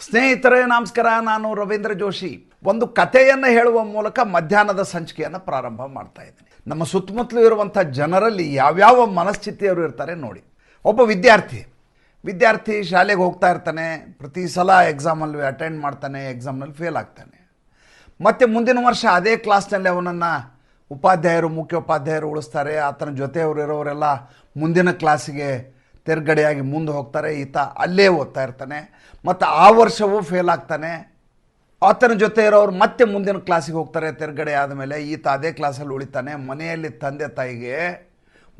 ಸ್ನೇಹಿತರೇ, ನಮಸ್ಕಾರ. ನಾನು ರವೀಂದ್ರ ಜೋಶಿ. ಒಂದು ಕಥೆಯನ್ನು ಹೇಳುವ ಮೂಲಕ ಮಧ್ಯಾಹ್ನದ ಸಂಚಿಕೆಯನ್ನು ಪ್ರಾರಂಭ ಮಾಡ್ತಾ ಇದ್ದೀನಿ. ನಮ್ಮ ಸುತ್ತಮುತ್ತಲೂ ಇರುವಂಥ ಜನರಲ್ಲಿ ಯಾವ್ಯಾವ ಮನಸ್ಥಿತಿಯವರು ಇರ್ತಾರೆ ನೋಡಿ. ಒಬ್ಬ ವಿದ್ಯಾರ್ಥಿ. ವಿದ್ಯಾರ್ಥಿ ಶಾಲೆಗೆ ಹೋಗ್ತಾ ಇರ್ತಾನೆ. ಪ್ರತಿ ಸಲ ಎಕ್ಸಾಮಲ್ಲಿ ಅಟೆಂಡ್ ಮಾಡ್ತಾನೆ ಎಕ್ಸಾಮ್ನಲ್ಲಿ ಫೇಲ್ ಆಗ್ತಾನೆ. ಮತ್ತು ಮುಂದಿನ ವರ್ಷ ಅದೇ ಕ್ಲಾಸ್ನಲ್ಲಿ ಅವನನ್ನು ಉಪಾಧ್ಯಾಯರು, ಮುಖ್ಯೋಪಾಧ್ಯಾಯರು ಉಳಿಸ್ತಾರೆ. ಆತನ ಜೊತೆಯವರು ಇರೋರೆಲ್ಲ ಮುಂದಿನ ಕ್ಲಾಸಿಗೆ ತೆರ್ಗಡೆಯಾಗಿ ಮುಂದೆ ಹೋಗ್ತಾರೆ, ಈತ ಅಲ್ಲೇ ಓದ್ತಾ ಇರ್ತಾನೆ. ಮತ್ತು ಆ ವರ್ಷವೂ ಫೇಲ್ ಆಗ್ತಾನೆ. ಆತನ ಜೊತೆ ಇರೋರು ಮತ್ತೆ ಮುಂದಿನ ಕ್ಲಾಸಿಗೆ ಹೋಗ್ತಾರೆ, ತೆರ್ಗಡೆ ಆದಮೇಲೆ ಈತ ಅದೇ ಕ್ಲಾಸಲ್ಲಿ ಉಳಿತಾನೆ. ಮನೆಯಲ್ಲಿ ತಂದೆ ತಾಯಿಗೆ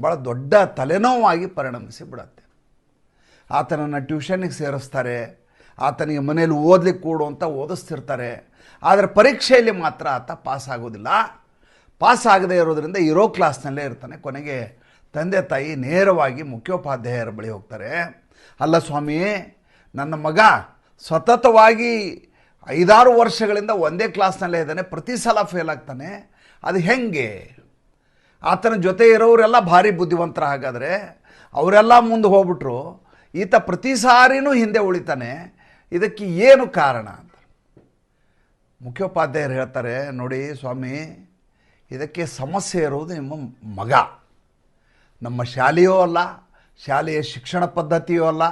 ಭಾಳ ದೊಡ್ಡ ತಲೆನೋವಾಗಿ ಪರಿಣಮಿಸಿ ಬಿಡತ್ತೆ. ಆತನನ್ನು ಟ್ಯೂಷನಿಗೆ ಸೇರಿಸ್ತಾರೆ. ಆತನಿಗೆ ಮನೆಯಲ್ಲಿ ಓದಲಿಕ್ಕೆ ಕೊಡು ಅಂತ ಓದಿಸ್ತಿರ್ತಾರೆ. ಆದರೆ ಪರೀಕ್ಷೆಯಲ್ಲಿ ಮಾತ್ರ ಆತ ಪಾಸ್ ಆಗೋದಿಲ್ಲ. ಪಾಸ್ ಆಗದೇ ಇರೋದರಿಂದ ಇರೋ ಕ್ಲಾಸ್ನಲ್ಲೇ ಇರ್ತಾನೆ. ಕೊನೆಗೆ ತಂದೆ ತಾಯಿ ನೇರವಾಗಿ ಮುಖ್ಯೋಪಾಧ್ಯಾಯರ ಬಳಿ ಹೋಗ್ತಾರೆ. ಅಲ್ಲ ಸ್ವಾಮಿ, ನನ್ನ ಮಗ ಸತತವಾಗಿ ಐದಾರು ವರ್ಷಗಳಿಂದ ಒಂದೇ ಕ್ಲಾಸ್ನಲ್ಲೇ ಇದ್ದಾನೆ, ಪ್ರತಿ ಸಲ ಫೇಲ್ ಆಗ್ತಾನೆ. ಅದು ಹೆಂಗೆ? ಆತನ ಜೊತೆ ಇರೋರೆಲ್ಲ ಭಾರಿ ಬುದ್ಧಿವಂತರ. ಹಾಗಾದರೆ ಅವರೆಲ್ಲ ಮುಂದೆ ಹೋಗ್ಬಿಟ್ರು. ಈತ ಪ್ರತಿ ಸಾರಿನೂ ಹಿಂದೆ ಉಳಿತಾನೆ. ಇದಕ್ಕೆ ಏನು ಕಾರಣ ಅಂತ. ಮುಖ್ಯೋಪಾಧ್ಯಾಯರು ಹೇಳ್ತಾರೆ, ನೋಡಿ ಸ್ವಾಮಿ, ಇದಕ್ಕೆ ಸಮಸ್ಯೆ ಇರುವುದು ನಿಮ್ಮ ಮಗ. ನಮ್ಮ ಶಾಲೆಯೂ ಅಲ್ಲ, ಶಾಲೆಯ ಶಿಕ್ಷಣ ಪದ್ಧತಿಯೂ ಅಲ್ಲ,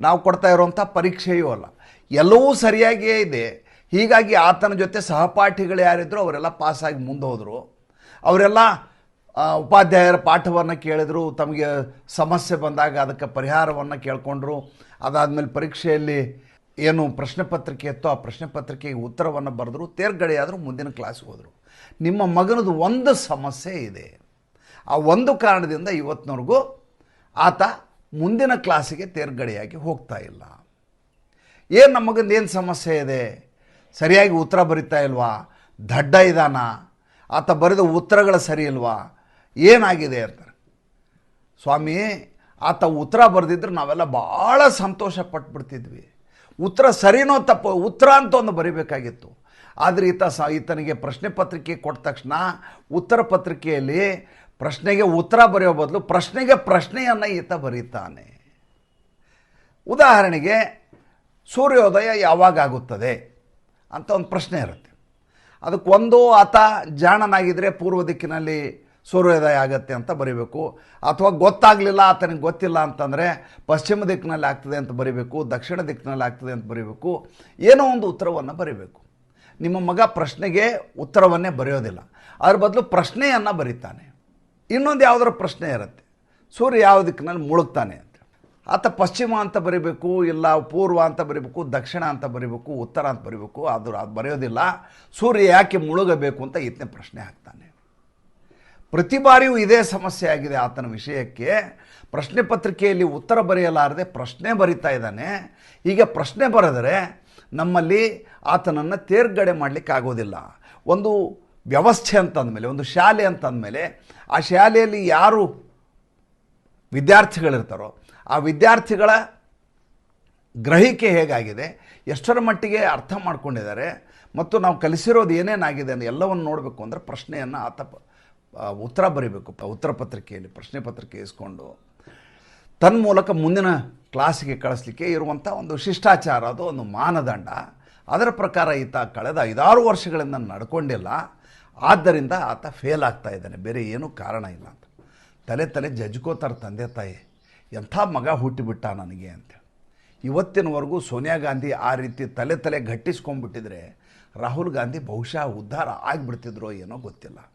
ನಾವು ಕೊಡ್ತಾ ಇರುವಂಥ ಪರೀಕ್ಷೆಯೂ ಅಲ್ಲ. ಎಲ್ಲವೂ ಸರಿಯಾಗಿಯೇ ಇದೆ. ಹೀಗಾಗಿ ಆತನ ಜೊತೆ ಸಹಪಾಠಿಗಳು ಯಾರಿದ್ರು ಅವರೆಲ್ಲ ಪಾಸಾಗಿ ಮುಂದೆ ಹೋದರು. ಅವರೆಲ್ಲ ಉಪಾಧ್ಯಾಯರ ಪಾಠವನ್ನು ಕೇಳಿದ್ರು, ತಮಗೆ ಸಮಸ್ಯೆ ಬಂದಾಗ ಅದಕ್ಕೆ ಪರಿಹಾರವನ್ನು ಕೇಳಿಕೊಂಡ್ರು. ಅದಾದಮೇಲೆ ಪರೀಕ್ಷೆಯಲ್ಲಿ ಏನು ಪ್ರಶ್ನೆ ಪತ್ರಿಕೆ ಇತ್ತೋ ಆ ಪ್ರಶ್ನೆ ಪತ್ರಿಕೆಗೆ ಉತ್ತರವನ್ನು ಬರೆದ್ರು. ತೇರ್ಗಡೆಯಾದರೂ ಮುಂದಿನ ಕ್ಲಾಸ್ಗೆ ಹೋದರು. ನಿಮ್ಮ ಮಗನದು ಒಂದು ಸಮಸ್ಯೆ ಇದೆ. ಆ ಒಂದು ಕಾರಣದಿಂದ ಇವತ್ತಿನವರೆಗೂ ಆತ ಮುಂದಿನ ಕ್ಲಾಸಿಗೆ ತೇರ್ಗಡೆಯಾಗಿ ಹೋಗ್ತಾ ಇಲ್ಲ. ಏನು ನಮಗಿಂದ ಮಗಂದು ಏನು ಸಮಸ್ಯೆ ಇದೆ? ಸರಿಯಾಗಿ ಉತ್ತರ ಬರಿತಾ ಇಲ್ವಾ? ದಡ್ಡ ಇದಾನ? ಆತ ಬರೆದ ಉತ್ತರಗಳು ಸರಿ ಇಲ್ವಾ? ಏನಾಗಿದೆ ಅಂತಾರೆ. ಸ್ವಾಮಿ, ಆತ ಉತ್ತರ ಬರೆದಿದ್ರೆ ನಾವೆಲ್ಲ ಭಾಳ ಸಂತೋಷ ಪಟ್ಬಿಡ್ತಿದ್ವಿ. ಉತ್ತರ ಸರಿನೋ ತಪ್ಪು, ಉತ್ತರ ಅಂತ ಒಂದು ಬರಿಬೇಕಾಗಿತ್ತು. ಆದರೆ ಈತ ಸ, ಈತನಿಗೆ ಪ್ರಶ್ನೆ ಪತ್ರಿಕೆ ಕೊಟ್ಟ ತಕ್ಷಣ ಉತ್ತರ ಪತ್ರಿಕೆಯಲ್ಲಿ ಪ್ರಶ್ನೆಗೆ ಉತ್ತರ ಬರೆಯೋ ಬದಲು ಪ್ರಶ್ನೆಗೆ ಪ್ರಶ್ನೆಯನ್ನು ಈತ ಬರೀತಾನೆ. ಉದಾಹರಣೆಗೆ, ಸೂರ್ಯೋದಯ ಯಾವಾಗ ಆಗುತ್ತದೆ ಅಂತ ಒಂದು ಪ್ರಶ್ನೆ ಇರುತ್ತೆ. ಅದಕ್ಕೆ ಒಂದು ಆತ ಜಾಣನಾಗಿದ್ದರೆ ಪೂರ್ವ ದಿಕ್ಕಿನಲ್ಲಿ ಸೂರ್ಯೋದಯ ಆಗತ್ತೆ ಅಂತ ಬರೀಬೇಕು. ಅಥವಾ ಗೊತ್ತಾಗಲಿಲ್ಲ, ಆತನಿಗೆ ಗೊತ್ತಿಲ್ಲ ಅಂತಂದರೆ ಪಶ್ಚಿಮ ದಿಕ್ಕಿನಲ್ಲಿ ಆಗ್ತದೆ ಅಂತ ಬರೀಬೇಕು, ದಕ್ಷಿಣ ದಿಕ್ಕಿನಲ್ಲಿ ಆಗ್ತದೆ ಅಂತ ಬರೀಬೇಕು. ಏನೋ ಒಂದು ಉತ್ತರವನ್ನು ಬರೀಬೇಕು. ನಿಮ್ಮ ಮಗ ಪ್ರಶ್ನೆಗೆ ಉತ್ತರವನ್ನೇ ಬರೆಯೋದಿಲ್ಲ. ಅದ್ರ ಬದಲು ಪ್ರಶ್ನೆಯನ್ನು ಬರೀತಾನೆ. ಇನ್ನೊಂದು ಯಾವುದರ ಪ್ರಶ್ನೆ ಇರುತ್ತೆ. ಸೂರ್ಯ ಯಾವುದಕ್ಕೆ ನಾನು ಮುಳುಗ್ತಾನೆ ಅಂತ. ಆತ ಪಶ್ಚಿಮ ಅಂತ ಬರಿಬೇಕು, ಇಲ್ಲ ಪೂರ್ವ ಅಂತ ಬರಿಬೇಕು, ದಕ್ಷಿಣ ಅಂತ ಬರಿಬೇಕು, ಉತ್ತರ ಅಂತ ಬರಿಬೇಕು ಅದು ಅದು ಬರೆಯೋದಿಲ್ಲ. ಸೂರ್ಯ ಯಾಕೆ ಮುಳುಗಬೇಕು ಅಂತ ಈತನೇ ಪ್ರಶ್ನೆ ಹಾಕ್ತಾನೆ. ಪ್ರತಿ ಬಾರಿಯೂ ಇದೇ ಸಮಸ್ಯೆ ಆಗಿದೆ ಆತನ ವಿಷಯಕ್ಕೆ. ಪ್ರಶ್ನೆ ಪತ್ರಿಕೆಯಲ್ಲಿ ಉತ್ತರ ಬರೆಯಲಾರದೆ ಪ್ರಶ್ನೆ ಬರಿತಾ ಇದ್ದಾನೆ. ಹೀಗೆ ಪ್ರಶ್ನೆ ಬರೆದರೆ ನಮ್ಮಲ್ಲಿ ಆತನನ್ನು ತೇರ್ಗಡೆ ಮಾಡಲಿಕ್ಕಾಗೋದಿಲ್ಲ. ಒಂದು ವ್ಯವಸ್ಥೆ ಅಂತಂದಮೇಲೆ, ಒಂದು ಶಾಲೆ ಅಂತಂದಮೇಲೆ, ಆ ಶಾಲೆಯಲ್ಲಿ ಯಾರು ವಿದ್ಯಾರ್ಥಿಗಳಿರ್ತಾರೋ, ಆ ವಿದ್ಯಾರ್ಥಿಗಳ ಗ್ರಹಿಕೆ ಹೇಗಾಗಿದೆ, ಎಷ್ಟರ ಮಟ್ಟಿಗೆ ಅರ್ಥ ಮಾಡ್ಕೊಂಡಿದ್ದಾರೆ, ಮತ್ತು ನಾವು ಕಲಿಸಿರೋದು ಏನೇನಾಗಿದೆ ಅಂತ ಎಲ್ಲವನ್ನು ನೋಡಬೇಕು ಅಂದರೆ ಪ್ರಶ್ನೆಯನ್ನು ಆತ ಉತ್ತರ ಬರೀಬೇಕು, ಉತ್ತರ ಪತ್ರಿಕೆಯಲ್ಲಿ, ಪ್ರಶ್ನೆ ಪತ್ರಿಕೆ ಇಸ್ಕೊಂಡು. ತನ್ಮೂಲಕ ಮುಂದಿನ ಕ್ಲಾಸಿಗೆ ಕಳಿಸ್ಲಿಕ್ಕೆ ಇರುವಂಥ ಒಂದು ಶಿಷ್ಟಾಚಾರ, ಅದು ಒಂದು ಮಾನದಂಡ. ಅದರ ಪ್ರಕಾರ ಈತ ಕಳೆದ ಐದಾರು ವರ್ಷಗಳಿಂದ ನಡ್ಕೊಂಡಿಲ್ಲ. ಆದ್ದರಿಂದ ಆತ ಫೇಲ್ ಆಗ್ತಾ ಇದ್ದಾನೆ. ಬೇರೆ ಏನೂ ಕಾರಣ ಇಲ್ಲ ಅಂತ. ತಲೆ ತಲೆ ಜಜ್ಕೋತಾರೆ ತಂದೆ ತಾಯಿ, ಎಂಥ ಮಗ ಹುಟ್ಟಿಬಿಟ್ಟ ನನಗೆ ಅಂತ. ಇವತ್ತಿನವರೆಗೂ ಸೋನಿಯಾ ಗಾಂಧಿ ಆ ರೀತಿ ತಲೆ ತಲೆ ಘಟ್ಟಿಸ್ಕೊಂಡ್ಬಿಟ್ಟಿದ್ರೆ ರಾಹುಲ್ ಗಾಂಧಿ ಬಹುಶಃ ಉದ್ಧಾರ ಆಗಿಬಿಡ್ತಿದ್ರೋ ಏನೋ ಗೊತ್ತಿಲ್ಲ.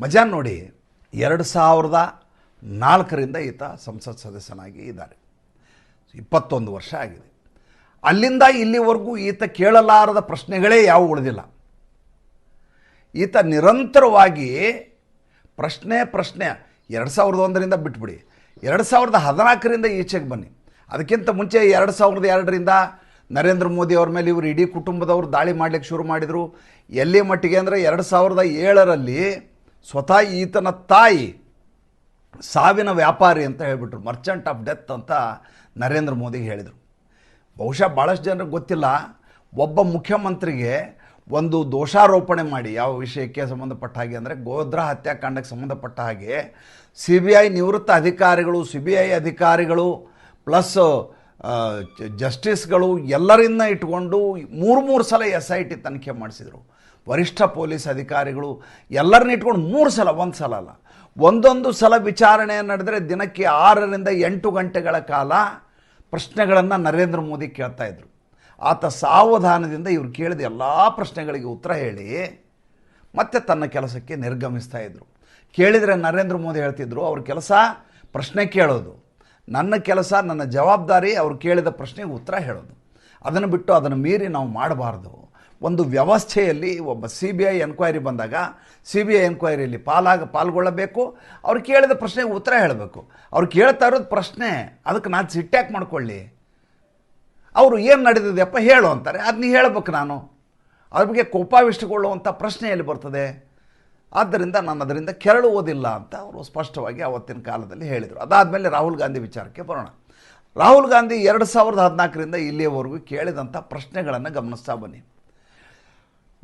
ಮಜಾ ನೋಡಿ, ಎರಡು ಸಾವಿರದ ನಾಲ್ಕರಿಂದ ಈತ ಸಂಸತ್ ಸದಸ್ಯನಾಗಿ ಇದ್ದಾರೆ. ಇಪ್ಪತ್ತೊಂದು ವರ್ಷ ಆಗಿದೆ. ಅಲ್ಲಿಂದ ಇಲ್ಲಿವರೆಗೂ ಈತ ಕೇಳಲಾರದ ಪ್ರಶ್ನೆಗಳೇ ಯಾವ ಉಳಿದಿಲ್ಲ. ಈತ ನಿರಂತರವಾಗಿ ಪ್ರಶ್ನೆ ಪ್ರಶ್ನೆ, ಎರಡು ಸಾವಿರದ ಒಂದರಿಂದ ಬಿಟ್ಬಿಡಿ. ಎರಡು ಸಾವಿರದ ಹದಿನಾಲ್ಕರಿಂದ ಈಚೆಗೆ ಬನ್ನಿ. ಅದಕ್ಕಿಂತ ಮುಂಚೆ ಎರಡು ಸಾವಿರದ ಎರಡರಿಂದ ನರೇಂದ್ರ ಮೋದಿ ಅವ್ರ ಮೇಲೆ ಇವರು ಇಡೀ ಕುಟುಂಬದವರು ದಾಳಿ ಮಾಡಲಿಕ್ಕೆ ಶುರು ಮಾಡಿದರು. ಎಲ್ಲಿ ಮಟ್ಟಿಗೆ ಅಂದರೆ ಎರಡು ಸಾವಿರದ ಏಳರಲ್ಲಿ ಸ್ವತಃ ಈತನ ತಾಯಿ ಸಾವಿನ ವ್ಯಾಪಾರಿ ಅಂತ ಹೇಳಿಬಿಟ್ರು. ಮರ್ಚೆಂಟ್ ಆಫ್ ಡೆತ್ ಅಂತ ನರೇಂದ್ರ ಮೋದಿಗೆ ಹೇಳಿದರು. ಬಹುಶಃ ಭಾಳಷ್ಟು ಜನರಿಗೆ ಗೊತ್ತಿಲ್ಲ. ಒಬ್ಬ ಮುಖ್ಯಮಂತ್ರಿಗೆ ಒಂದು ದೋಷಾರೋಪಣೆ ಮಾಡಿ, ಯಾವ ವಿಷಯಕ್ಕೆ ಸಂಬಂಧಪಟ್ಟ ಹಾಗೆ ಅಂದರೆ ಗೋಧ್ರ ಹತ್ಯಾಕಾಂಡಕ್ಕೆ ಸಂಬಂಧಪಟ್ಟ ಹಾಗೆ ಸಿ ಬಿ ಐ ನಿವೃತ್ತ ಅಧಿಕಾರಿಗಳು ಸಿ ಬಿ ಐ ಅಧಿಕಾರಿಗಳು ಪ್ಲಸ್ ಜಸ್ಟಿಸ್ಗಳು ಎಲ್ಲರಿಂದ ಇಟ್ಕೊಂಡು ಮೂರು ಮೂರು ಸಲ ಎಸ್ ಐ ಟಿ ತನಿಖೆ ಮಾಡಿಸಿದರು. ವರಿಷ್ಠ ಪೊಲೀಸ್ ಅಧಿಕಾರಿಗಳು ಎಲ್ಲರನ್ನ ಇಟ್ಕೊಂಡು ಮೂರು ಸಲ, ಒಂದು ಸಲ ಅಲ್ಲ. ಒಂದೊಂದು ಸಲ ವಿಚಾರಣೆ ನಡೆದರೆ ದಿನಕ್ಕೆ ಆರರಿಂದ ಎಂಟು ಗಂಟೆಗಳ ಕಾಲ ಪ್ರಶ್ನೆಗಳನ್ನು ನರೇಂದ್ರ ಮೋದಿ ಕೇಳ್ತಾ ಇದ್ರು. ಆತ ಸಾವಧಾನದಿಂದ ಇವರು ಕೇಳಿದ ಎಲ್ಲ ಪ್ರಶ್ನೆಗಳಿಗೆ ಉತ್ತರ ಹೇಳಿ ಮತ್ತೆ ತನ್ನ ಕೆಲಸಕ್ಕೆ ನಿರ್ಗಮಿಸ್ತಾ ಇದ್ದರು ಕೇಳಿದರೆ ನರೇಂದ್ರ ಮೋದಿ ಹೇಳ್ತಿದ್ರು, ಅವ್ರ ಕೆಲಸ ಪ್ರಶ್ನೆ ಕೇಳೋದು. ನನ್ನ ಕೆಲಸ, ನನ್ನ ಜವಾಬ್ದಾರಿ ಅವ್ರು ಕೇಳಿದ ಪ್ರಶ್ನೆಗೆ ಉತ್ತರ ಹೇಳೋದು. ಅದನ್ನು ಬಿಟ್ಟು ಅದನ್ನು ಮೀರಿ ನಾವು ಮಾಡಬಾರ್ದು. ಒಂದು ವ್ಯವಸ್ಥೆಯಲ್ಲಿ ಒಬ್ಬ ಸಿ ಬಿ ಐ ಎನ್ಕ್ವೈರಿ ಬಂದಾಗ ಸಿ ಬಿ ಐ ಎನ್ಕ್ವೈರಿಯಲ್ಲಿ ಪಾಲಾಗ, ಪಾಲ್ಗೊಳ್ಳಬೇಕು. ಅವ್ರು ಕೇಳಿದ ಪ್ರಶ್ನೆಗೆ ಉತ್ತರ ಹೇಳಬೇಕು. ಅವ್ರು ಕೇಳ್ತಾ ಇರೋದು ಪ್ರಶ್ನೆ. ಅದಕ್ಕೆ ನಾನು ಸಿಟ್ಟ್ಯಾಕ್ ಮಾಡ್ಕೊಳ್ಳಿ. ಅವರು ಏನು ನಡೆದಿದೆಯಪ್ಪ ಹೇಳು ಅಂತಾರೆ. ಅದನ್ನ ಹೇಳಬೇಕು ನಾನು. ಅದ್ರ ಬಗ್ಗೆ ಕೋಪಾವಿಷ್ಟಗೊಳ್ಳುವಂಥ ಪ್ರಶ್ನೆ ಎಲ್ಲಿ ಬರ್ತದೆ? ಆದ್ದರಿಂದ ನಾನು ಅದರಿಂದ ಕೆರಳುವುದಿಲ್ಲ ಅಂತ ಅವರು ಸ್ಪಷ್ಟವಾಗಿ ಅವತ್ತಿನ ಕಾಲದಲ್ಲಿ ಹೇಳಿದರು. ಅದಾದಮೇಲೆ ರಾಹುಲ್ ಗಾಂಧಿ ವಿಚಾರಕ್ಕೆ ಬರೋಣ. ರಾಹುಲ್ ಗಾಂಧಿ ಎರಡು ಸಾವಿರದ ಹದಿನಾಲ್ಕರಿಂದ ಇಲ್ಲಿಯವರೆಗೂ ಕೇಳಿದಂಥ ಪ್ರಶ್ನೆಗಳನ್ನು ಗಮನಿಸ್ತಾ ಬನ್ನಿ.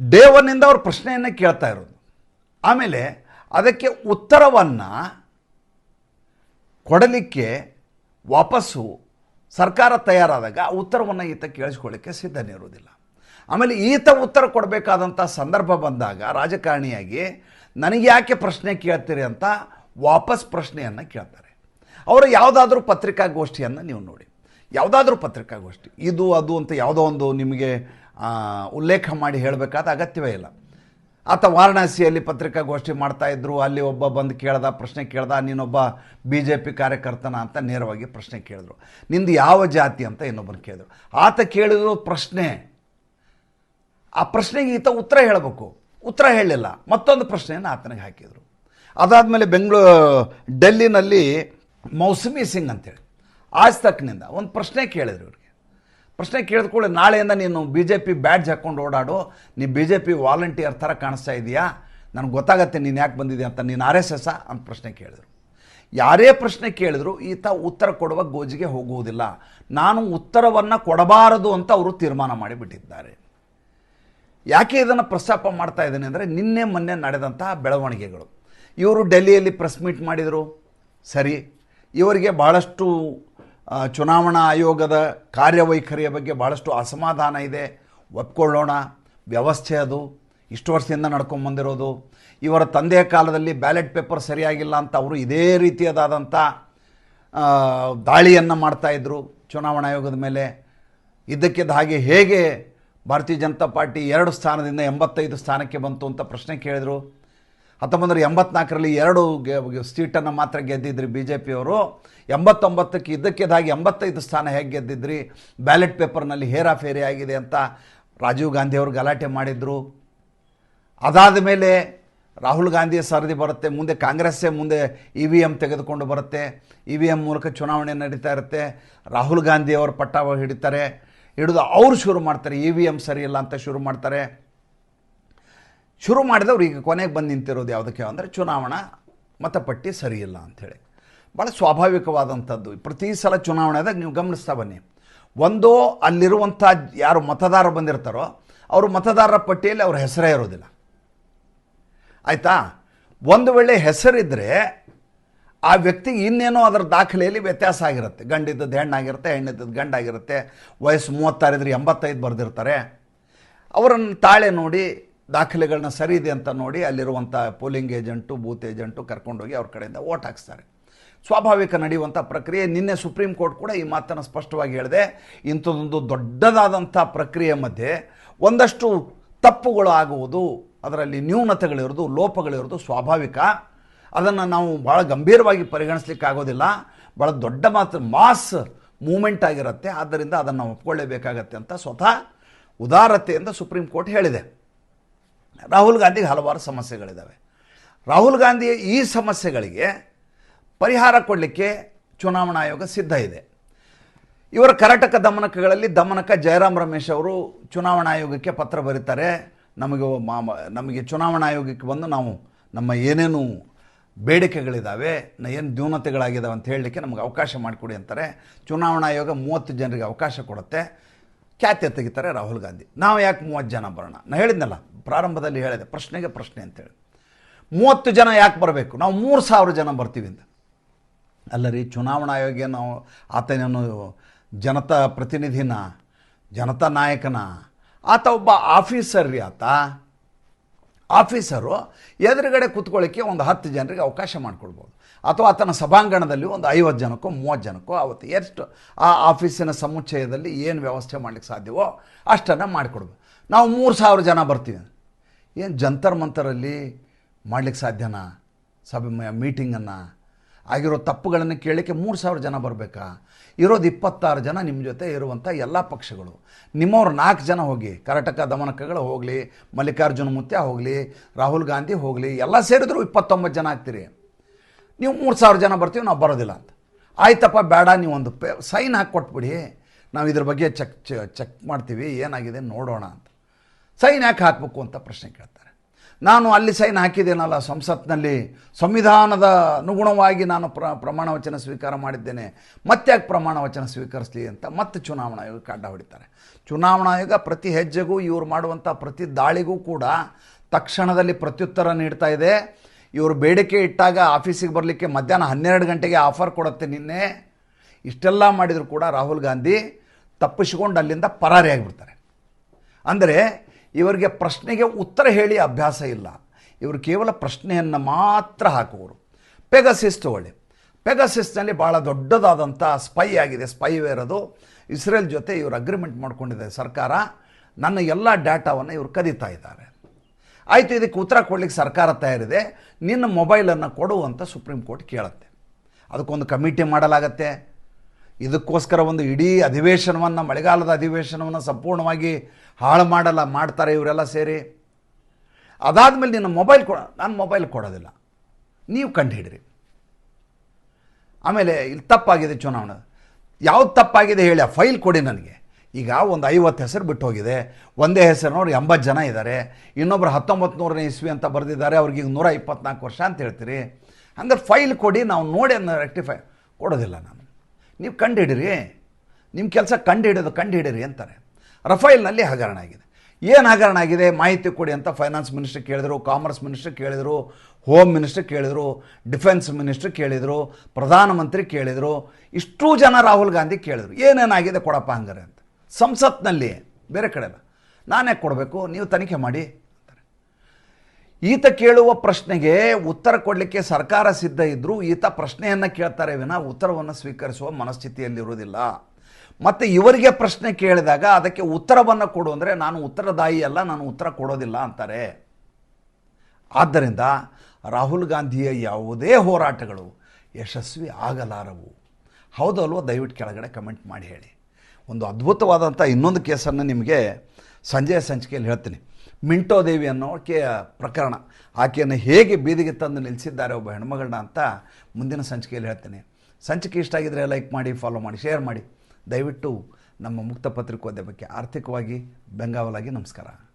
ಡೇ ಒನ್ನಿಂದ ಅವರು ಪ್ರಶ್ನೆಯನ್ನು ಕೇಳ್ತಾ ಇರೋದು. ಆಮೇಲೆ ಅದಕ್ಕೆ ಉತ್ತರವನ್ನು ಕೊಡಲಿಕ್ಕೆ ವಾಪಸ್ಸು ಸರ್ಕಾರ ತಯಾರಾದಾಗ ಆ ಉತ್ತರವನ್ನು ಈತ ಕೇಳಿಸ್ಕೊಳ್ಳಿಕ್ಕೆ ಸಿದ್ಧನಿರುವುದಿಲ್ಲ. ಆಮೇಲೆ ಈತ ಉತ್ತರ ಕೊಡಬೇಕಾದಂಥ ಸಂದರ್ಭ ಬಂದಾಗ ರಾಜಕಾರಣಿಯಾಗಿ, ನನಗೆ ಯಾಕೆ ಪ್ರಶ್ನೆ ಕೇಳ್ತೀರಿ ಅಂತ ವಾಪಸ್ ಪ್ರಶ್ನೆಯನ್ನು ಕೇಳ್ತಾರೆ. ಅವರು ಯಾವುದಾದ್ರೂ ಪತ್ರಿಕಾಗೋಷ್ಠಿಯನ್ನು ನೀವು ನೋಡಿ. ಯಾವುದಾದ್ರೂ ಪತ್ರಿಕಾಗೋಷ್ಠಿ. ಇದು, ಅದು ಅಂತ ಯಾವುದೋ ಒಂದು ನಿಮಗೆ ಉಲ್ಲೇಖ ಮಾಡಿ ಹೇಳಬೇಕಾದ ಅಗತ್ಯವೇ ಇಲ್ಲ. ಆತ ವಾರಣಾಸಿಯಲ್ಲಿ ಪತ್ರಿಕಾಗೋಷ್ಠಿ ಮಾಡ್ತಾ ಇದ್ರು. ಅಲ್ಲಿ ಒಬ್ಬ ಬಂದು ಕೇಳ್ದ, ಪ್ರಶ್ನೆ ಕೇಳ್ದ, ನೀನೊಬ್ಬ ಬಿ ಜೆ ಪಿ ಕಾರ್ಯಕರ್ತನ ಅಂತ ನೇರವಾಗಿ ಪ್ರಶ್ನೆ ಕೇಳಿದ್ರು. ನಿಂದು ಯಾವ ಜಾತಿ ಅಂತ ಇನ್ನೊಬ್ಬರು ಕೇಳಿದ್ರು. ಆತ ಕೇಳಿದ್ರು ಪ್ರಶ್ನೆ. ಆ ಪ್ರಶ್ನೆಗೆ ಈತ ಉತ್ತರ ಹೇಳಬೇಕು. ಉತ್ತರ ಹೇಳಲಿಲ್ಲ. ಮತ್ತೊಂದು ಪ್ರಶ್ನೆಯನ್ನು ಆತನಿಗೆ ಹಾಕಿದರು. ಅದಾದಮೇಲೆ ಬೆಂಗಳೂರು ಡೆಲ್ಲಿನಲ್ಲಿ ಮೌಸಮಿ ಸಿಂಗ್ ಅಂತೇಳಿ, ಆಜ್ ತಕ್ನಿಂದ ಒಂದು ಪ್ರಶ್ನೆ ಕೇಳಿದ್ರು ಪ್ರಶ್ನೆ ಕೇಳಿದ ಕೂಡಲೇ ನಾಳೆಯಿಂದ ನೀನು ಬಿ ಜೆ ಪಿ ಬ್ಯಾಡ್ಜ್ ಹಾಕ್ಕೊಂಡು ಓಡಾಡು, ನೀ ಬಿ ಜೆ ಪಿ ವಾಲಂಟಿಯರ್ ಥರ ಕಾಣಿಸ್ತಾ ಇದೆಯಾ? ನನಗೆ ಗೊತ್ತಾಗತ್ತೆ ನೀನು ಯಾಕೆ ಬಂದಿದ್ಯಾ ಅಂತ. ನೀನು ಆರ್ ಎಸ್ ಎಸ್ ಅಂತ ಪ್ರಶ್ನೆ ಕೇಳಿದರು. ಯಾರೇ ಪ್ರಶ್ನೆ ಕೇಳಿದ್ರು ಈತ ಉತ್ತರ ಕೊಡುವ ಗೋಜಿಗೆ ಹೋಗುವುದಿಲ್ಲ. ನಾನು ಉತ್ತರವನ್ನು ಕೊಡಬಾರದು ಅಂತ ಅವರು ತೀರ್ಮಾನ ಮಾಡಿಬಿಟ್ಟಿದ್ದಾರೆ. ಯಾಕೆ ಇದನ್ನು ಪ್ರಸ್ತಾಪ ಮಾಡ್ತಾ ಇದ್ದೇನೆ ಅಂದರೆ ನಿನ್ನೆ ಮೊನ್ನೆ ನಡೆದಂತಹ ಬೆಳವಣಿಗೆಗಳು. ಇವರು ಡೆಲ್ಲಿಯಲ್ಲಿ ಪ್ರೆಸ್ ಮೀಟ್ ಮಾಡಿದರು. ಸರಿ. ಇವರಿಗೆ ಭಾಳಷ್ಟು ಚುನಾವಣಾ ಆಯೋಗದ ಕಾರ್ಯವೈಖರಿಯ ಬಗ್ಗೆ ಭಾಳಷ್ಟು ಅಸಮಾಧಾನ ಇದೆ. ಒಪ್ಕೊಳ್ಳೋಣ. ವ್ಯವಸ್ಥೆ ಅದು. ಇಷ್ಟು ವರ್ಷದಿಂದ ನಡ್ಕೊಂಬಂದಿರೋದು ಇವರ ತಂದೆಯ ಕಾಲದಲ್ಲಿ ಬ್ಯಾಲೆಟ್ ಪೇಪರ್ ಸರಿಯಾಗಿಲ್ಲ ಅಂತ ಅವರು ಇದೇ ರೀತಿಯದಾದಂಥ ದಾಳಿಯನ್ನು ಮಾಡ್ತಾಯಿದ್ರು ಚುನಾವಣಾ ಆಯೋಗದ ಮೇಲೆ. ಇದ್ದಕ್ಕಿದ್ದ ಹಾಗೆ ಹೇಗೆ ಭಾರತೀಯ ಜನತಾ ಪಾರ್ಟಿ ಎರಡು ಸ್ಥಾನದಿಂದ ಎಂಬತ್ತೈದು ಸ್ಥಾನಕ್ಕೆ ಬಂತು ಅಂತ ಪ್ರಶ್ನೆ ಕೇಳಿದರು. ಹತ್ತೊಂಬತ್ತು ಎಂಬತ್ನಾಲ್ಕರಲ್ಲಿ ಎರಡು ಸೀಟನ್ನು ಮಾತ್ರ ಗೆದ್ದಿದ್ರಿ ಬಿ ಜೆ ಪಿಯವರು ಎಂಬತ್ತೊಂಬತ್ತಕ್ಕೆ ಇದಕ್ಕೆದಾಗಿ ಎಂಬತ್ತೈದು ಸ್ಥಾನ ಹೇಗೆ ಗೆದ್ದಿದ್ರಿ? ಬ್ಯಾಲೆಟ್ ಪೇಪರ್ನಲ್ಲಿ ಹೇರಾಫೇರಿ ಆಗಿದೆ ಅಂತ ರಾಜೀವ್ ಗಾಂಧಿ ಅವರು ಗಲಾಟೆ ಮಾಡಿದರು. ಅದಾದ ಮೇಲೆ ರಾಹುಲ್ ಗಾಂಧಿಯ ಸರದಿ ಬರುತ್ತೆ, ಮುಂದೆ ಕಾಂಗ್ರೆಸ್ಸೇ ಮುಂದೆ ಇ ವಿ ಎಂ ತೆಗೆದುಕೊಂಡು ಬರುತ್ತೆ, ಇ ವಿ ಎಂ ಮೂಲಕ ಚುನಾವಣೆ ನಡೀತಾ ಇರುತ್ತೆ. ರಾಹುಲ್ ಗಾಂಧಿ ಅವರು ಪಟ್ಟ ಹಿಡಿತಾರೆ, ಹಿಡಿದು ಅವರು ಶುರು ಮಾಡ್ತಾರೆ, ಇ ವಿ ಎಂ ಸರಿ ಇಲ್ಲ ಅಂತ ಶುರು ಮಾಡ್ತಾರೆ. ಶುರು ಮಾಡಿದವ್ರು ಈಗ ಕೊನೆಗೆ ಬಂದು ನಿಂತಿರೋದು ಯಾವುದಕ್ಕೆ ಅಂದರೆ ಚುನಾವಣಾ ಮತಪಟ್ಟಿ ಸರಿಯಿಲ್ಲ ಅಂಥೇಳಿ. ಭಾಳ ಸ್ವಾಭಾವಿಕವಾದಂಥದ್ದು. ಪ್ರತಿ ಸಲ ಚುನಾವಣೆದಾಗ ನೀವು ಗಮನಿಸ್ತಾ ಬನ್ನಿ. ಒಂದು ಅಲ್ಲಿರುವಂಥ ಯಾರು ಮತದಾರರು ಬಂದಿರ್ತಾರೋ ಅವರು ಮತದಾರರ ಪಟ್ಟಿಯಲ್ಲಿ ಅವ್ರ ಹೆಸರೇ ಇರೋದಿಲ್ಲ. ಆಯಿತಾ? ಒಂದು ವೇಳೆ ಹೆಸರಿದ್ದರೆ ಆ ವ್ಯಕ್ತಿ ಇನ್ನೇನೋ ಅದರ ದಾಖಲೆಯಲ್ಲಿ ವ್ಯತ್ಯಾಸ ಆಗಿರುತ್ತೆ. ಗಂಡಿದ್ದದ್ದು ಹೆಣ್ಣಾಗಿರುತ್ತೆ ಹೆಣ್ಣಿದ್ದದ್ದು ಗಂಡಾಗಿರುತ್ತೆ ವಯಸ್ಸು ಮೂವತ್ತಾರಿದ್ರೆ ಎಂಬತ್ತೈದು ಬರೆದಿರ್ತಾರೆ. ಅವರನ್ನು ತಾಳೆ ನೋಡಿ ದಾಖಲೆಗಳನ್ನ ಸರಿ ಇದೆ ಅಂತ ನೋಡಿ ಅಲ್ಲಿರುವಂಥ ಪೋಲಿಂಗ್ ಏಜೆಂಟು, ಬೂತ್ ಏಜೆಂಟು ಕರ್ಕೊಂಡೋಗಿ ಅವ್ರ ಕಡೆಯಿಂದ ಓಟ್ ಹಾಕ್ಸ್ತಾರೆ. ಸ್ವಾಭಾವಿಕ ನಡೆಯುವಂಥ ಪ್ರಕ್ರಿಯೆ ನಿನ್ನೆ ಸುಪ್ರೀಂ ಕೋರ್ಟ್ ಕೂಡ ಈ ಮಾತನ್ನು ಸ್ಪಷ್ಟವಾಗಿ ಹೇಳಿದೆ, ಇಂಥದ್ದೊಂದು ದೊಡ್ಡದಾದಂಥ ಪ್ರಕ್ರಿಯೆ ಮಧ್ಯೆ ಒಂದಷ್ಟು ತಪ್ಪುಗಳು ಆಗುವುದು, ಅದರಲ್ಲಿ ನ್ಯೂನತೆಗಳಿರೋದು ಲೋಪಗಳಿರೋದು ಸ್ವಾಭಾವಿಕ. ಅದನ್ನು ನಾವು ಭಾಳ ಗಂಭೀರವಾಗಿ ಪರಿಗಣಿಸ್ಲಿಕ್ಕಾಗೋದಿಲ್ಲ ಭಾಳ ದೊಡ್ಡ ಮಾತ್ರ ಮಾಸ್ ಮೂಮೆಂಟ್ ಆಗಿರುತ್ತೆ. ಆದ್ದರಿಂದ ಅದನ್ನು ಒಪ್ಕೊಳ್ಳೇಬೇಕಾಗತ್ತೆ ಅಂತ ಸ್ವತಃ ಉದಾರತೆಯಿಂದ ಸುಪ್ರೀಂ ಕೋರ್ಟ್ ಹೇಳಿದೆ. ರಾಹುಲ್ ಗಾಂಧಿಗೆ ಹಲವಾರು ಸಮಸ್ಯೆಗಳಿದ್ದಾವೆ ರಾಹುಲ್ ಗಾಂಧಿಯ ಈ ಸಮಸ್ಯೆಗಳಿಗೆ ಪರಿಹಾರ ಕೊಡಲಿಕ್ಕೆ ಚುನಾವಣಾ ಆಯೋಗ ಸಿದ್ಧ ಇದೆ. ಇವರ ಕರ್ನಾಟಕ ದಮನಕಗಳಲ್ಲಿ ದಮನಕ ಜಯರಾಮ್ ರಮೇಶ್ ಅವರು ಚುನಾವಣಾ ಆಯೋಗಕ್ಕೆ ಪತ್ರ ಬರೀತಾರೆ. ನಮಗೆ ನಮಗೆ ಚುನಾವಣಾ ಆಯೋಗಕ್ಕೆ ಬಂದು ನಾವು ನಮ್ಮ ಏನೇನು ಬೇಡಿಕೆಗಳಿದ್ದಾವೆ ಏನು ನ್ಯೂನತೆಗಳಾಗಿದ್ದಾವೆ ಅಂತ ಹೇಳಲಿಕ್ಕೆ ನಮಗೆ ಅವಕಾಶ ಮಾಡಿಕೊಡಿ ಅಂತಾರೆ. ಚುನಾವಣಾ ಆಯೋಗ ಮೂವತ್ತು ಜನರಿಗೆ ಅವಕಾಶ ಕೊಡುತ್ತೆ. ಖ್ಯಾತಿ ತೆಗಿತಾರೆ ರಾಹುಲ್ ಗಾಂಧಿ. ನಾವು ಯಾಕೆ ಮೂವತ್ತು ಜನ ಬರೋಣ? ನಾನು ಹೇಳಿದ್ನಲ್ಲ ಪ್ರಾರಂಭದಲ್ಲಿ ಹೇಳಿದೆ, ಪ್ರಶ್ನೆಗೆ ಪ್ರಶ್ನೆ ಅಂತೇಳಿ. ಮೂವತ್ತು ಜನ ಯಾಕೆ ಬರಬೇಕು? ನಾವು ಮೂರು ಸಾವಿರ ಜನ ಬರ್ತೀವಿ ಅಂತ. ಅಲ್ಲ ರೀ ಚುನಾವಣಾ ಆಯೋಗ ನಾವು ಆತನೇನು ಜನತಾ ಪ್ರತಿನಿಧಿನ, ಜನತಾ ನಾಯಕನ, ಆತ ಒಬ್ಬ ಆಫೀಸರ್ ರೀ ಆತ. ಆಫೀಸರು ಎದುರುಗಡೆ ಕೂತ್ಕೊಳ್ಳಿಕ್ಕೆ ಒಂದು ಹತ್ತು ಜನರಿಗೆ ಅವಕಾಶ ಮಾಡಿಕೊಡ್ಬೋದು. ಅಥವಾ ಆತನ ಸಭಾಂಗಣದಲ್ಲಿ ಒಂದು ಐವತ್ತು ಜನಕ್ಕೋ, ಮೂವತ್ತು ಜನಕ್ಕೋ, ಅವತ್ತು ಎಷ್ಟು ಆ ಆಫೀಸಿನ ಸಮುಚ್ಚಯದಲ್ಲಿ ಏನು ವ್ಯವಸ್ಥೆ ಮಾಡಲಿಕ್ಕೆ ಸಾಧ್ಯವೋ ಅಷ್ಟನ್ನು ಮಾಡಿಕೊಡ್ಬೋದು. ನಾವು ಮೂರು ಸಾವಿರ ಜನ ಬರ್ತೀವಿ. ಏನು ಜಂತರ್ ಮಂತರಲ್ಲಿ ಮಾಡ್ಲಿಕ್ಕೆ ಸಾಧ್ಯನಾ? ಸಭೆ ಮೀಟಿಂಗನ್ನು? ಆಗಿರೋ ತಪ್ಪುಗಳನ್ನು ಕೇಳಲಿಕ್ಕೆ ಮೂರು ಸಾವಿರ ಜನ ಬರಬೇಕಾ? ಇರೋದು ಇಪ್ಪತ್ತಾರು ಜನ ನಿಮ್ಮ ಜೊತೆ ಇರುವಂಥ ಎಲ್ಲ ಪಕ್ಷಗಳು. ನಿಮ್ಮವ್ರು ನಾಲ್ಕು ಜನ ಹೋಗಿ ಕರ್ನಾಟಕ ದಮನಕಗಳು ಹೋಗಲಿ, ಮಲ್ಲಿಕಾರ್ಜುನ ಮುತ್ಯ ಹೋಗಲಿ, ರಾಹುಲ್ ಗಾಂಧಿ ಹೋಗಲಿ, ಎಲ್ಲ ಸೇರಿದ್ರು ಇಪ್ಪತ್ತೊಂಬತ್ತು ಜನ ಆಗ್ತೀರಿ. ನೀವು ಮೂರು ಸಾವಿರ ಜನ ಬರ್ತೀವಿ, ನಾವು ಬರೋದಿಲ್ಲ ಅಂತ. ಆಯ್ತಪ್ಪ, ಬೇಡ, ನೀವು ಒಂದು ಪೇ, ಸೈನ್ ಹಾಕಿ ಕೊಟ್ಬಿಡಿ. ನಾವು ಇದ್ರ ಬಗ್ಗೆ ಚೆಕ್ ಚೆಕ್ ಮಾಡ್ತೀವಿ, ಏನಾಗಿದೆ ನೋಡೋಣ ಅಂತ. ಸೈನ್ ಯಾಕೆ ಹಾಕಬೇಕು ಅಂತ ಪ್ರಶ್ನೆ ಕೇಳ್ತಾರೆ. ನಾನು ಅಲ್ಲಿ ಸೈನ್ ಹಾಕಿದ್ದೇನಲ್ಲ, ಸಂಸತ್ನಲ್ಲಿ ಸಂವಿಧಾನದ ಅನುಗುಣವಾಗಿ ನಾನು ಪ್ರ, ಪ್ರಮಾಣ ವಚನ ಸ್ವೀಕಾರ ಮಾಡಿದ್ದೇನೆ, ಮತ್ತೆ ಯಾಕೆ ಪ್ರಮಾಣ ವಚನ ಸ್ವೀಕರಿಸಲಿ ಅಂತ ಮತ್ತೆ ಚುನಾವಣಾ ಆಯೋಗಕ್ಕೆ ಅಡ್ಡ ಹೊಡಿತಾರೆ. ಚುನಾವಣಾ ಆಯೋಗ ಪ್ರತಿ ಹೆಜ್ಜೆಗೂ ಇವರು ಮಾಡುವಂಥ ಪ್ರತಿ ದಾಳಿಗೂ ಕೂಡ ತಕ್ಷಣದಲ್ಲಿ ಪ್ರತ್ಯುತ್ತರ ನೀಡ್ತಾ ಇದೆ. ಇವರು ಬೇಡಿಕೆ ಇಟ್ಟಾಗ ಆಫೀಸಿಗೆ ಬರಲಿಕ್ಕೆ ಮಧ್ಯಾಹ್ನ ಹನ್ನೆರಡು ಗಂಟೆಗೆ ಆಫರ್ ಕೊಡುತ್ತೆ ನಿನ್ನೆ. ಇಷ್ಟೆಲ್ಲ ಮಾಡಿದರೂ ಕೂಡ ರಾಹುಲ್ ಗಾಂಧಿ ತಪ್ಪಿಸಿಕೊಂಡು ಅಲ್ಲಿಂದ ಪರಾರಿಯಾಗಿಬಿಡ್ತಾರೆ. ಅಂದರೆ ಇವರಿಗೆ ಪ್ರಶ್ನೆಗೆ ಉತ್ತರ ಹೇಳಿ ಅಭ್ಯಾಸ ಇಲ್ಲ. ಇವರು ಕೇವಲ ಪ್ರಶ್ನೆಯನ್ನು ಮಾತ್ರ ಹಾಕುವರು ಪೆಗಸಿಸ್ ತಗೊಳ್ಳಿ ಪೆಗಸಿಸ್ನಲ್ಲಿ ಭಾಳ ದೊಡ್ಡದಾದಂಥ ಸ್ಪೈ ಆಗಿದೆ. ಸ್ಪೈವೇರ್ ಅದು ಇಸ್ರೇಲ್ ಜೊತೆ ಇವರು ಅಗ್ರಿಮೆಂಟ್ ಮಾಡಿಕೊಂಡಿದೆ ಸರ್ಕಾರ. ನನ್ನ ಎಲ್ಲ ಡಾಟಾವನ್ನು ಇವರು ಕದೀತಾ ಇದ್ದಾರೆ. ಆಯಿತು, ಇದಕ್ಕೆ ಉತ್ತರ ಕೊಡ್ಲಿಕ್ಕೆ ಸರ್ಕಾರ ತಯಾರಿದೆ. ನಿನ್ನ ಮೊಬೈಲನ್ನು ಕೊಡು ಅಂತ ಸುಪ್ರೀಂ ಕೋರ್ಟ್ ಕೇಳುತ್ತೆ. ಅದಕ್ಕೊಂದು ಕಮಿಟಿ ಮಾಡಲಾಗತ್ತೆ. ಇದಕ್ಕೋಸ್ಕರ ಒಂದು ಇಡೀ ಅಧಿವೇಶನವನ್ನು, ಮಳೆಗಾಲದ ಅಧಿವೇಶನವನ್ನು ಸಂಪೂರ್ಣವಾಗಿ ಹಾಳು ಮಾಡಲ್ಲ, ಮಾಡ್ತಾರೆ ಇವರೆಲ್ಲ ಸೇರಿ. ಅದಾದಮೇಲೆ ನಿನ್ನ ಮೊಬೈಲ್ ಕೊಡ, ನಾನು ಮೊಬೈಲ್ ಕೊಡೋದಿಲ್ಲ. ನೀವು ಕಂಡುಹಿಡಿರಿ. ಆಮೇಲೆ ಇಲ್ಲಿ ತಪ್ಪಾಗಿದೆ ಚುನಾವಣೆ. ಯಾವ್ದು ತಪ್ಪಾಗಿದೆ ಹೇಳಿ, ಆ ಫೈಲ್ ಕೊಡಿ ನನಗೆ. ಈಗ ಒಂದು ಐವತ್ತು ಹೆಸರು ಬಿಟ್ಟು ಹೋಗಿದೆ ಒಂದೇ ಹೆಸರಿನವ್ರು ಎಂಬತ್ತು ಜನ ಇದ್ದಾರೆ ಇನ್ನೊಬ್ರು ಹತ್ತೊಂಬತ್ತು ನೂರನೇ ಇಸ್ವಿ ಅಂತ ಬರೆದಿದ್ದಾರೆ. ಅವ್ರಿಗೆ ಈಗ ನೂರ ಇಪ್ಪತ್ನಾಲ್ಕು ವರ್ಷ ಅಂತ ಹೇಳ್ತೀರಿ. ಹಂಗಾರೆ ಫೈಲ್ ಕೊಡಿ, ನಾವು ನೋಡಿ ಅದನ್ನ ರೆಕ್ಟಿಫೈ ಕೊಡೋದಿಲ್ಲ ನಾನು. ನೀವು ಕಂಡುಹಿಡಿರಿ. ನಿಮ್ಮ ಕೆಲಸ ಕಂಡುಹಿಡಿಯೋದು ಕಂಡುಹಿಡಿರಿ ಅಂತಾರೆ. ರಫೈಲ್ನಲ್ಲಿ ಹಗರಣ ಆಗಿದೆ. ಏನು ಹಗರಣ ಆಗಿದೆ? ಮಾಹಿತಿ ಕೊಡಿ ಅಂತ ಫೈನಾನ್ಸ್ ಮಿನಿಸ್ಟ್ರ್ ಕೇಳಿದರು ಕಾಮರ್ಸ್ ಮಿನಿಸ್ಟ್ರ್ ಕೇಳಿದರು ಹೋಮ್ ಮಿನಿಸ್ಟ್ರ್ ಕೇಳಿದರು ಡಿಫೆನ್ಸ್ ಮಿನಿಸ್ಟ್ರ್ ಕೇಳಿದರು, ಪ್ರಧಾನಮಂತ್ರಿ ಕೇಳಿದರು, ಇಷ್ಟು ಜನ ರಾಹುಲ್ ಗಾಂಧಿ ಕೇಳಿದರು. ಏನೇನಾಗಿದೆ ಕೊಡಪ್ಪ ಹಂಗಾರೆ ಅಂತ. ಸಂಸತ್ನಲ್ಲಿ ಬೇರೆ ಕಡೆ ನಾನೇ ಕೊಡಬೇಕು, ನೀವು ತನಿಖೆ ಮಾಡಿ. ಈತ ಕೇಳುವ ಪ್ರಶ್ನೆಗೆ ಉತ್ತರ ಕೊಡಲಿಕ್ಕೆ ಸರ್ಕಾರ ಸಿದ್ಧ ಇದ್ದರೂ ಈತ ಪ್ರಶ್ನೆಯನ್ನು ಕೇಳ್ತಾರೆ ವಿನ ಉತ್ತರವನ್ನು ಸ್ವೀಕರಿಸುವ ಮನಸ್ಥಿತಿಯಲ್ಲಿರುವುದಿಲ್ಲ ಮತ್ತು ಇವರಿಗೆ ಪ್ರಶ್ನೆ ಕೇಳಿದಾಗ ಅದಕ್ಕೆ ಉತ್ತರವನ್ನು ಕೊಡು ಅಂದರೆ ನಾನು ಉತ್ತರದಾಯಿ ಅಲ್ಲ, ನಾನು ಉತ್ತರ ಕೊಡೋದಿಲ್ಲ ಅಂತಾರೆ. ಆದ್ದರಿಂದ ರಾಹುಲ್ ಗಾಂಧಿಯ ಯಾವುದೇ ಹೋರಾಟಗಳು ಯಶಸ್ವಿ ಆಗಲಾರವು. ಹೌದು ಅಲ್ವೋ? ದಯವಿಟ್ಟು ಕೆಳಗಡೆ ಕಮೆಂಟ್ ಮಾಡಿ ಹೇಳಿ. ಒಂದು ಅದ್ಭುತವಾದಂಥ ಇನ್ನೊಂದು ಕೇಸನ್ನು ನಿಮಗೆ ಸಂಜೆಯ ಸಂಚಿಕೆಯಲ್ಲಿ ಹೇಳ್ತೀನಿ. ಮಿಂಟೋ ದೇವಿ ಅನ್ನೋ ಆಕೆಯ ಪ್ರಕರಣ. ಆಕೆಯನ್ನು ಹೇಗೆ ಬೀದಿಗೆ ತಂದು ನಿಲ್ಲಿಸಿದ್ದಾರೆ ಒಬ್ಬ ಹೆಣ್ಮಗಳನ್ನ ಅಂತ ಮುಂದಿನ ಸಂಚಿಕೆಯಲ್ಲಿ ಹೇಳ್ತೇನೆ. ಸಂಚಿಕೆ ಇಷ್ಟ ಆಗಿದ್ರೆ ಲೈಕ್ ಮಾಡಿ ಫಾಲೋ ಮಾಡಿ ಶೇರ್ ಮಾಡಿ. ದಯವಿಟ್ಟು ನಮ್ಮ ಮುಕ್ತ ಪತ್ರಿಕೋದ್ಯಮಕ್ಕೆ ಆರ್ಥಿಕವಾಗಿ ಬೆಂಗಾವಲಾಗಿ ನಮಸ್ಕಾರ.